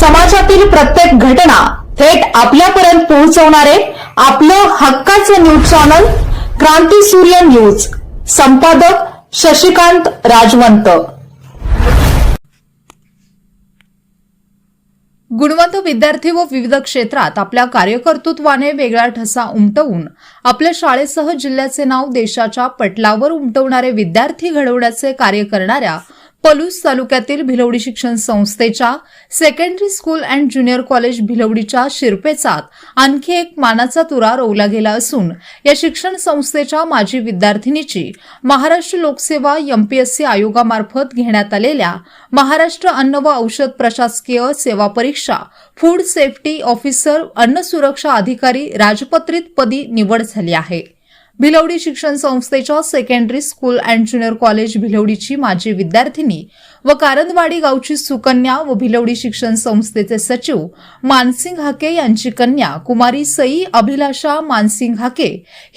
समाजातील प्रत्येक घटना थेट आपल्यापर्यंत पोहोचवणारे आपलं हक्काचं न्यूज चॅनल क्रांती सूर्य न्यूज. संपादक शशिकांत राजवंत. गुणवंत विद्यार्थी व विविध क्षेत्रात आपल्या कार्यकर्तृत्वाने वेगळा ठसा उमटवून आपल्या शाळेसह जिल्ह्याचे नाव देशाच्या पटलावर उमटवणारे विद्यार्थी घडवण्याचे कार्य करणाऱ्या पलूस तालुक्यातील भिलवडी शिक्षण संस्थेच्या secondary school and junior college भिलवडीच्या शिरपेचात आणखी एक मानाचा तुरा रोवला गेला असून या शिक्षण संस्थेच्या माजी विद्यार्थिनीची महाराष्ट्र लोकसेवा एमपीएससी आयोगामार्फत घेण्यात आलेल्या महाराष्ट्र अन्न व औषध प्रशासकीय सेवा परीक्षा फूड सेफ्टी ऑफिसर अन्न सुरक्षा अधिकारी राजपत्रित पदी निवड झाली आहे. भिलवडी शिक्षण संस्थेच्या secondary school and junior college भिलवडीची माजी विद्यार्थिनी व कारंदवाडी गावची सुकन्या व भिलवडी शिक्षण संस्थेचे सचिव मानसिंग हाके यांची कन्या कुमारी सई अभिलाषा मानसिंग हाके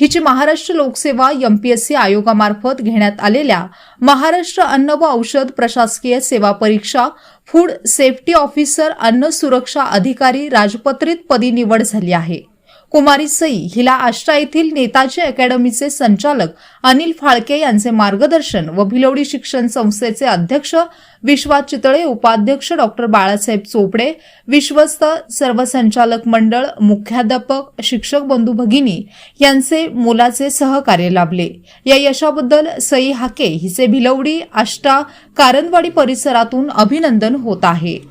हिची महाराष्ट्र लोकसेवा एमपीएससी आयोगामार्फत घेण्यात आलेल्या महाराष्ट्र अन्न व औषध प्रशासकीय सेवा परीक्षा फूड सेफ्टी ऑफिसर अन्न सुरक्षा अधिकारी राजपत्रित पदी निवड झाली आहे. कुमारी सई हिला आष्टा येथील नेताजी अकॅडमीचे संचालक अनिल फाळके यांचे मार्गदर्शन व भिलवडी शिक्षण संस्थेचे अध्यक्ष विश्वास चितळे उपाध्यक्ष डॉक्टर बाळासाहेब चोपडे विश्वस्त सर्व संचालक मंडळ मुख्याध्यापक शिक्षक बंधू भगिनी यांचे मोलाचे सहकार्य लाभले. या यशाबद्दल सई हाके हिचे भिलवडी आष्टा कारंदवाडी परिसरातून अभिनंदन होत आहे.